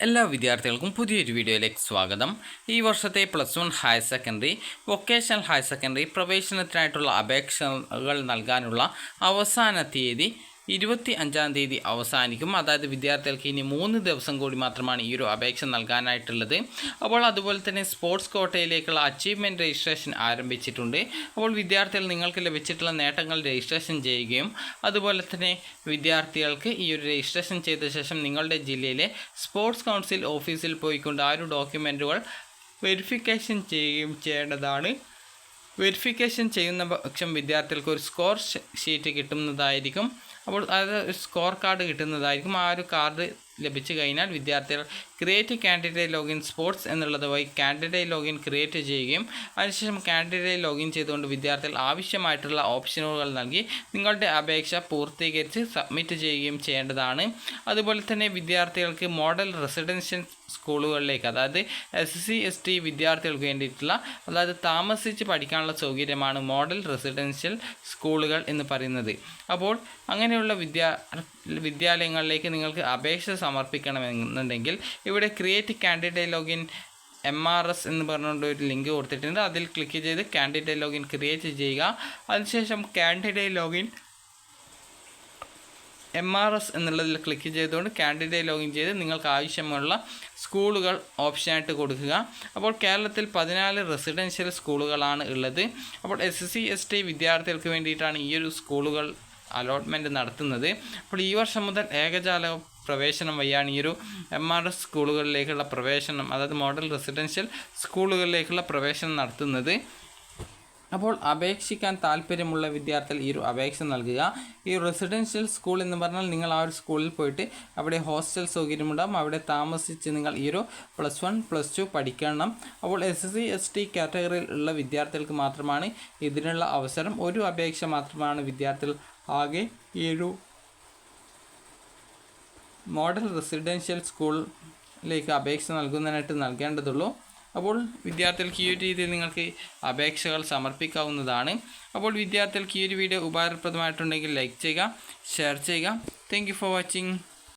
എല്ലാ വിദ്യാർത്ഥികൾക്കും പുതിയൊരു വീഡിയോയിലേക്ക് സ്വാഗതം. ഈ വർഷത്തെ plus one higher secondary vocational higher secondary പ്രവേശനത്തിനായിട്ടുള്ള അപേക്ഷകൾ നൽകാനുള്ള അവസാന തീയതി ഇരുപത്തി അഞ്ചാം തീയതി അവസാനിക്കും. അതായത് വിദ്യാർത്ഥികൾക്ക് ഇനി മൂന്ന് ദിവസം കൂടി മാത്രമാണ് ഈ ഒരു അപേക്ഷ നൽകാനായിട്ടുള്ളത്. അപ്പോൾ അതുപോലെ തന്നെ സ്പോർട്സ് കോട്ടയിലേക്കുള്ള അച്ചീവ്മെന്റ് രജിസ്ട്രേഷൻ ആരംഭിച്ചിട്ടുണ്ട്. അപ്പോൾ വിദ്യാർത്ഥികൾ നിങ്ങൾക്ക് ലഭിച്ചിട്ടുള്ള നേട്ടങ്ങൾ രജിസ്ട്രേഷൻ ചെയ്യുകയും അതുപോലെ തന്നെ വിദ്യാർത്ഥികൾക്ക് ഈ ഒരു രജിസ്ട്രേഷൻ ചെയ്ത ശേഷം നിങ്ങളുടെ ജില്ലയിലെ സ്പോർട്സ് കൗൺസിൽ ഓഫീസിൽ പോയിക്കൊണ്ട് ആ ഒരു ഡോക്യുമെന്റുകൾ വെരിഫിക്കേഷൻ ചെയ്യുകയും ചെയ്യേണ്ടതാണ്. വെരിഫിക്കേഷൻ ചെയ്യുന്ന പക്ഷം വിദ്യാർത്ഥികൾക്ക് ഒരു സ്കോർ ഷീറ്റ് കിട്ടുന്നതായിരിക്കും. അപ്പോൾ അത് സ്കോർ കാർഡ് കിട്ടുന്നതായിരിക്കും. ആ ഒരു കാർഡ് ലഭിച്ചു കഴിഞ്ഞാൽ വിദ്യാർത്ഥികൾ ക്രിയേറ്റ് കാൻഡിഡേറ്റ് ലോഗിൻ സ്പോർട്സ് എന്നുള്ളത് വഴി കാൻഡിഡേറ്റ് ലോഗിൻ ക്രിയേറ്റ് ചെയ്യുകയും അതിനുശേഷം കാൻഡിഡേറ്റ് ലോഗിൻ ചെയ്തുകൊണ്ട് വിദ്യാർത്ഥികൾ ആവശ്യമായിട്ടുള്ള ഓപ്ഷനുകൾ നൽകി നിങ്ങളുടെ അപേക്ഷ പൂർത്തീകരിച്ച് സബ്മിറ്റ് ചെയ്യുകയും ചെയ്യേണ്ടതാണ്. അതുപോലെ തന്നെ വിദ്യാർത്ഥികൾക്ക് മോഡൽ റെസിഡൻഷ്യൽ സ്കൂളുകളിലേക്ക് അതായത് എസ് സി എസ് ടി വിദ്യാർത്ഥികൾക്ക് വേണ്ടിയിട്ടുള്ള അതായത് താമസിച്ച് പഠിക്കാനുള്ള സൗകര്യമാണ് മോഡൽ റെസിഡൻഷ്യൽ സ്കൂളുകൾ എന്ന് പറയുന്നത്. അപ്പോൾ അങ്ങനെയുള്ള വിദ്യാ വിദ്യാലയങ്ങളിലേക്ക് നിങ്ങൾക്ക് അപേക്ഷ സമർപ്പിക്കണമെന്നുണ്ടെങ്കിൽ ഇവിടെ create candidate login M R S എന്ന് പറഞ്ഞുകൊണ്ട് ഒരു ലിങ്ക് കൊടുത്തിട്ടുണ്ട്. അതിൽ ക്ലിക്ക് ചെയ്ത് കാൻഡിഡേറ്റ് ലോഗിൻ ക്രിയേറ്റ് ചെയ്യുക. അതിനുശേഷം candidate login M R S എന്നുള്ളതിൽ ക്ലിക്ക് ചെയ്തുകൊണ്ട് കാൻഡിഡേറ്റ് ലോഗിൻ ചെയ്ത് നിങ്ങൾക്ക് ആവശ്യമുള്ള സ്കൂളുകൾ ഓപ്ഷനായിട്ട് കൊടുക്കുക. അപ്പോൾ കേരളത്തിൽ പതിനാല് റെസിഡൻഷ്യൽ സ്കൂളുകളാണ് ഉള്ളത്. അപ്പോൾ എസ് സി എസ് ടി വിദ്യാർത്ഥികൾക്ക് വേണ്ടിയിട്ടാണ് ഈ ഒരു സ്കൂളുകൾ അലോട്ട്മെന്റ് നടത്തുന്നത്. അപ്പോൾ ഈ വർഷം മുതൽ ഏകജാല പ്രവേശനം വഴിയാണ് ഈ ഒരു എം ആർ എസ് സ്കൂളുകളിലേക്കുള്ള പ്രവേശനം അതായത് മോഡൽ റെസിഡൻഷ്യൽ സ്കൂളുകളിലേക്കുള്ള പ്രവേശനം നടത്തുന്നത്. അപ്പോൾ അപേക്ഷിക്കാൻ താല്പര്യമുള്ള വിദ്യാർത്ഥികൾ ഈ ഒരു അപേക്ഷ നൽകുക. ഈ റെസിഡൻഷ്യൽ സ്കൂൾ എന്ന് പറഞ്ഞാൽ നിങ്ങൾ ആ ഒരു സ്കൂളിൽ പോയിട്ട് അവിടെ ഹോസ്റ്റൽ സൗകര്യമുണ്ടാകും അവിടെ താമസിച്ച് നിങ്ങൾ ഈ ഒരു പ്ലസ് വൺ പ്ലസ് ടു പഠിക്കണം. അപ്പോൾ എസ് സി എസ് ടി കാറ്റഗറിയിൽ ഉള്ള വിദ്യാർത്ഥികൾക്ക് മാത്രമാണ് ഇതിനുള്ള അവസരം. ഒരു അപേക്ഷ മാത്രമാണ് വിദ്യാർത്ഥികൾ ആകെ ഈ ഒരു മോഡൽ റെസിഡൻഷ്യൽ സ്കൂളിലേക്ക് അപേക്ഷ നൽകുന്നതിനായിട്ട് നൽകേണ്ടതുള്ളൂ. അപ്പോൾ വിദ്യാർത്ഥികൾക്ക് ഈ ഒരു രീതിയിൽ നിങ്ങൾക്ക് അപേക്ഷകൾ സമർപ്പിക്കാവുന്നതാണ്. അപ്പോൾ വിദ്യാർത്ഥികൾക്ക് ഈ ഒരു വീഡിയോ ഉപകാരപ്രദമായിട്ടുണ്ടെങ്കിൽ ലൈക്ക് ചെയ്യുക ഷെയർ ചെയ്യുക. Thank for watching